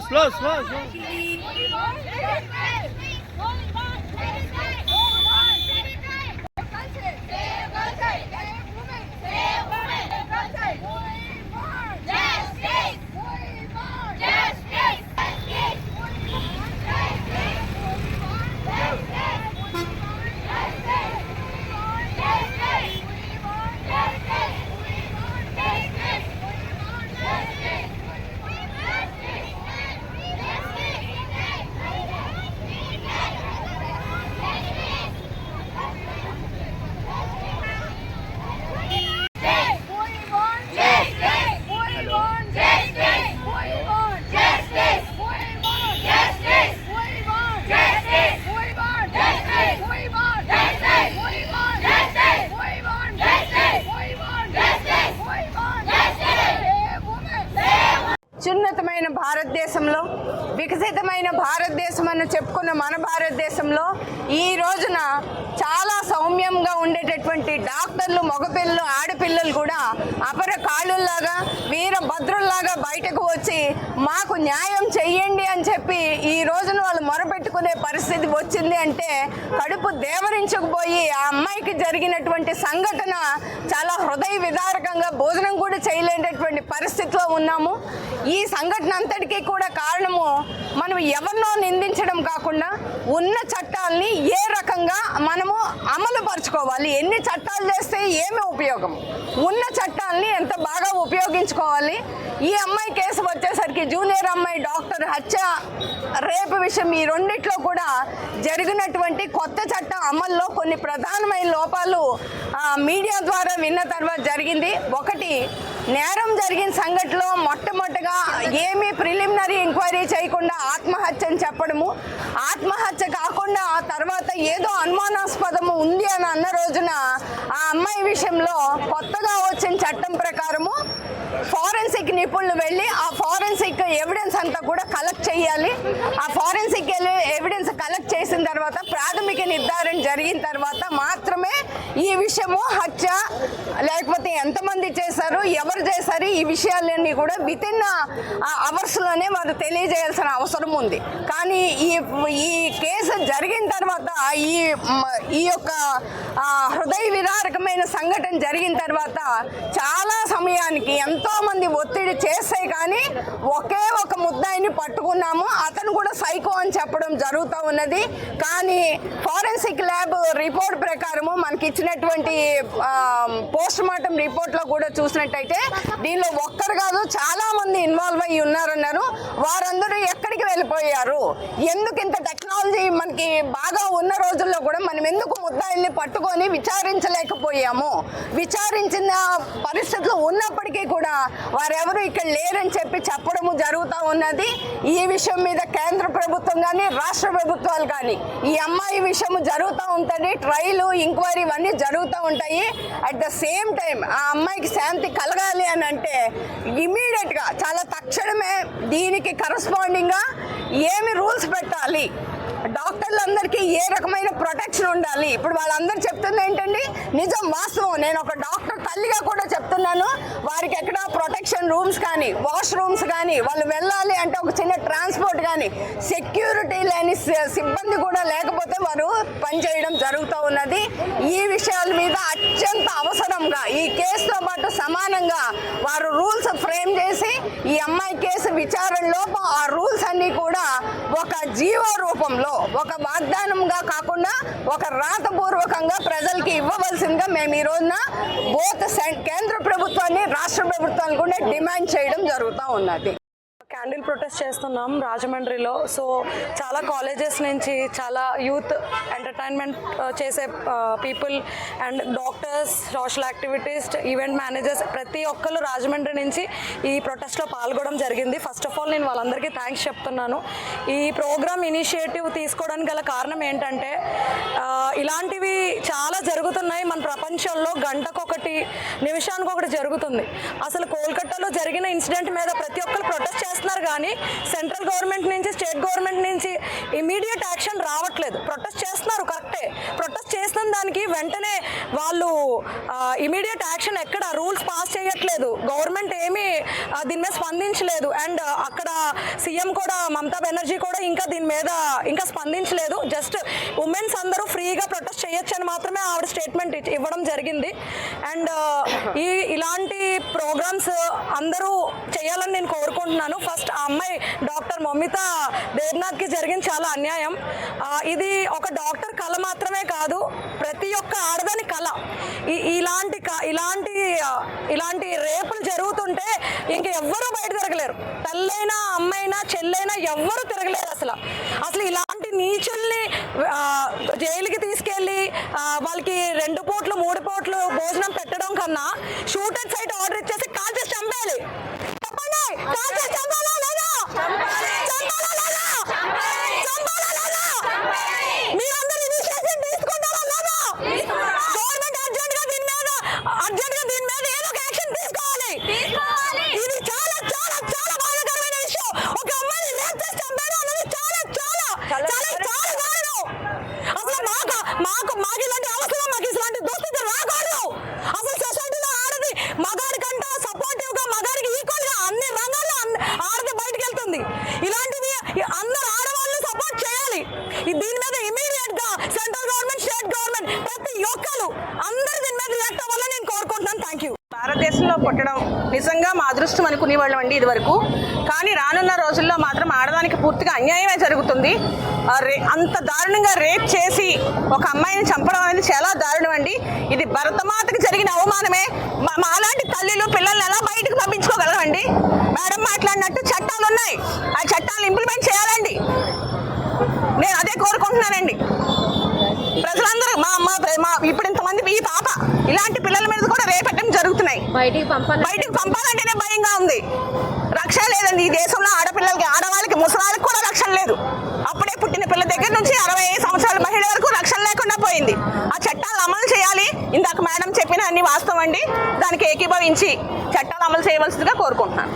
Slow slow slow అత్యున్నతమైన భారతదేశంలో వికసితమైన భారతదేశం అని చెప్పుకున్న మన భారతదేశంలో ఈ రోజు రోజున చాలా సౌమ్యంగా ఉండేటటువంటి డాక్టర్లు మగపిల్లలు ఆడపిల్లలు కూడా అపర కాళ్ళుల్లాగా వీర భద్రుల్లాగా బయటకు వచ్చి మాకు న్యాయం చెయ్యండి అని చెప్పి ఈ రోజున వాళ్ళు మొరపెట్టుకునే పరిస్థితి వచ్చింది అంటే కడుపు దేవరించకపోయి ఆ అమ్మాయికి జరిగినటువంటి సంఘటన చాలా హృదయ విదారకంగా భోజనం కూడా చేయలేనటువంటి పరిస్థితిలో ఉన్నాము. ఈ సంఘటన అంతటికీ కూడా కారణము మనం ఎవరినో నిందించడం కాకుండా ఉన్న చట్టాలని ఏ రకంగా మనము అమలు పరుచుకోవాలి ఎన్ని చట్టాలు చేస్తే ఏమి ఉపయోగం? ఉన్న చట్టాలని ఎంత బాగా ఉపయోగించుకోవాలి? ఈ అమ్మాయి కేసు వచ్చేసరికి జూనియర్ అమ్మాయి డాక్టర్ హత్య రేపు విషయం ఈ రెండిట్లో కూడా జరిగినటువంటి కొత్త చట్టం అమల్లో కొన్ని ప్రధానమైన లోపాలు మీడియా ద్వారా విన్న తర్వాత జరిగింది. ఒకటి నేరం జరిగిన సంఘటనలో మొట్టమొదటిగా ఏమీ ప్రిలిమినరీ ఎంక్వైరీ చేయకుండా ఆత్మహత్య అని చెప్పడము. ఆత్మహత్య కాకుండా ఆ తర్వాత ఏదో అనుమానాస్పదము ఉంది అని అన్న రోజున ఆ అమ్మాయి విషయంలో కొత్తగా వచ్చిన చట్టం ప్రకారము ఫారెన్సిక్ నిపుణులు వెళ్ళి ఆ ఫారెన్సిక్ ఎవిడెన్స్ అంతా కూడా కలెక్ట్ చేయాలి. ఆ ఫారెన్సిక్ ఎవిడెన్స్ కలెక్ట్ చేసిన తర్వాత ప్రాథమిక నిర్ధారణ జరిగిన తర్వాత మాత్రమే ఈ విషయము హత్య లేకపోతే ఎంతమంది చేశారు ఎవరు చేశారు ఈ విషయాలన్నీ కూడా విత్ ఇన్ అవర్స్లోనే వారు తెలియజేయాల్సిన అవసరం ఉంది. కానీ ఈ ఈ కేసు జరిగిన తర్వాత ఈ ఈ యొక్క హృదయ విదారకమైన సంఘటన జరిగిన తర్వాత చాలా సమయానికి ఎంతోమంది ఒత్తిడి చేస్తే కానీ ఒకే ఒక ముద్దాయిని పట్టుకున్నాము. అతను కూడా సైకో అని చెప్పడం జరుగుతూ ఉన్నది. కానీ ఫారెన్సిక్ ల్యాబ్ రిపోర్ట్ ప్రకారము మనకి ఇచ్చినటువంటి పోస్ట్ మార్టం రిపోర్ట్లో కూడా చూసినట్టయితే దీనిలో ఒక్కరు కాదు చాలామంది ఇన్వాల్వ్ అయ్యి ఉన్నారన్నారు. వారందరూ ఎక్కడికి వెళ్ళిపోయారు? ఎందుకు ఇంత టెక్నాలజీ మనకి బాగా ఉన్న రోజుల్లో కూడా మనం ఎందుకు ముద్దాయిల్ని పట్టుకొని విచారించలేకపోయాము? విచారించిన పరిస్థితులు ఉన్నప్పటికీ కూడా వారెవరు ఇక్కడ లేరని చెప్పి చెప్పడము జరుగుతూ ఉన్నది. ఈ విషయం మీద కేంద్ర ప్రభుత్వం కానీ రాష్ట్ర ప్రభుత్వాలు కానీ ఈ అమ్మాయి విషయం జరుగుతూ ఉంటుంది. ట్రైలు ఇంక్వైరీ ఇవన్నీ జరుగుతూ ఉంటాయి. అట్ ద సేమ్ టైం ఆ అమ్మాయికి శాంతి కలగాలి అని అంటే ఇమీడియట్గా చాలా తక్షణమే దీనికి కరస్పాండింగ్గా ఏమి రూల్స్ పెట్టాలి? డాక్టర్లందరికీ ఏ రకమైన ప్రొటెక్షన్ ఉండాలి? ఇప్పుడు వాళ్ళందరూ చెప్తుంది ఏంటండి? నిజం వాస్తవం. నేను ఒక డాక్టర్ తల్లిగా కూడా చెప్తున్నాను. వారికి ఎక్కడ ప్రొటెక్షన్ రూమ్స్ కానీ వాష్ రూమ్స్ కానీ వాళ్ళు వెళ్ళాలి అంటే ఒక చిన్న ట్రాన్స్పోర్ట్ కానీ సెక్యూరిటీ లేని సి- సిబ్బంది కూడా లేకపోతే వారు పనిచేయడం జరుగుతూ ఉన్నది. ఈ విషయాల మీద అత్యంత అవసరంగా ఈ కేసుతో పాటు సమానంగా వారు రూల్స్ అమ్మాయి కేసు విచారణలో ఆ రూల్స్ అన్ని కూడా ఒక జీవ రూపంలో ఒక వాగ్దానంగా కాకుండా ఒక రాతపూర్వకంగా ప్రజలకి ఇవ్వవలసిందిగా మేము ఈ రోజున బోత్ కేంద్ర ప్రభుత్వాన్ని రాష్ట్ర ప్రభుత్వాన్ని కూడా డిమాండ్ చేయడం జరుగుతూ ఉన్నది. క్యాండిల్ ప్రొటెస్ట్ చేస్తున్నాం రాజమండ్రిలో. సో చాలా కాలేజెస్ నుంచి చాలా యూత్ ఎంటర్టైన్మెంట్ చేసే people and doctors social activists event managers ప్రతి ఒక్కరు రాజమండ్రి నుంచి ఈ ప్రొటెస్ట్లో పాల్గొనడం జరిగింది. ఫస్ట్ ఆఫ్ ఆల్ నేను వాళ్ళందరికీ థ్యాంక్స్ చెప్తున్నాను. ఈ ప్రోగ్రామ్ ఇనిషియేటివ్ తీసుకోవడానికి గల కారణం ఏంటంటే ఇలాంటివి చాలా జరుగుతున్నాయి. మన ప్రపంచంలో గంటకొకటి నిమిషానికి ఒకటి జరుగుతుంది. అసలు కోల్కతాలో జరిగిన ఇన్సిడెంట్ మీద ప్రతి ఒక్కరు ప్రొటెస్ట్ చేస్తున్నారు. కానీ సెంట్రల్ గవర్నమెంట్ నుంచి స్టేట్ గవర్నమెంట్ నుంచి ఇమీడియట్ యాక్షన్ రావట్లేదు. వెంటనే వాళ్ళు ఇమీడియట్ యాక్షన్ ఎక్కడ రూల్స్ పాస్ చేయట్లేదు. గవర్నమెంట్ ఏమీ దీని మీద స్పందించలేదు. అండ్ అక్కడ సీఎం కూడా మమతా బెనర్జీ కూడా ఇంకా దీని మీద ఇంకా స్పందించలేదు. జస్ట్ ఉమెన్స్ అందరూ ఫ్రీగా ప్రొటెస్ట్ చేయొచ్చు అని మాత్రమే ఆవిడ స్టేట్మెంట్ ఇవ్వడం జరిగింది. అండ్ ఈ ఇలాంటి ప్రోగ్రామ్స్ అందరూ చేయాలని నేను కోరుకుంటున్నాను. ఫస్ట్ ఆ అమ్మాయి డాక్టర్ మమిత దేవ్నాథ్కి జరిగింది చాలా అన్యాయం. ఇది ఒక డాక్టర్ కళ మాత్రమే కాదు ప్రతి ఒక్క ఆడదాని కళ ఇలాంటి క- ఇలాంటి ఇలాంటి రేపులు జరుగుతుంటే ఇంక ఎవ్వరూ బయట తిరగలేరు. తల్లైనా అమ్మైనా చెల్లైనా ఎవ్వరూ తిరగలేరు అసలు. అసలు ఇలాంటి నీచుల్ని జైలుకి తీసుకెళ్ళి వాళ్ళకి రెండు పూట్లు మూడు పూట్లు భోజనం పెట్టడం కన్నా షూటెడ్ సైట్ ఆర్డర్ ఇచ్చేసి కాల్చేసి చంపేయాలి. చెప్పండి. కాల్చేసి చంపాలా లేదా? కేసుల్లో పుట్టడం నిజంగా మా అదృష్టం అనుకునేవాళ్ళం అండి ఇదివరకు. కానీ రానున్న రోజుల్లో మాత్రం ఆడదానికి పూర్తిగా అన్యాయమే జరుగుతుంది. ఆ రే- అంత దారుణంగా రేప్ చేసి ఒక అమ్మాయిని చంపడం అనేది చాలా దారుణం అండి ఇది భరతమాతకి జరిగిన అవమానమే. మా- మాలాంటి తల్లిలు పిల్లల్ని ఎలా బయటకు పంపించుకోగలమండి? మేడం మాట్లాడినట్టు చట్టాలు ఉన్నాయి ఆ చట్టాలను ఇంప్లిమెంట్ చేయాలండి. నేను అదే కోరుకుంటున్నానండి. ప్రజలందరూ మా అమ్మ మా ఇప్పుడు ఇంతమంది ఈ పాప ఇలాంటి పిల్లలు మీద కూడా రేపెట్టడం జరుగుతున్నాయి బయటికి పంపాలి బయటికి పంపాలంటేనే భయంగా ఉంది. రక్షణ లేదండి. ఈ దేశంలో ఆడపిల్లలకి ఆడవాళ్ళకి ముసలాళ్ళకి కూడా రక్షణ లేదు. అప్పుడే పుట్టిన పిల్ల దగ్గర నుంచి అరవై ఐదు సంవత్సరాల మహిళ వరకు రక్షణ లేకుండా పోయింది. ఆ చట్టాలు అమలు చేయాలి. ఇందాక మేడం చెప్పిన అన్ని వాస్తవం అండి. దానికి ఏకీభవించి చట్టాలు అమలు చేయవలసిందిగా కోరుకుంటున్నాను.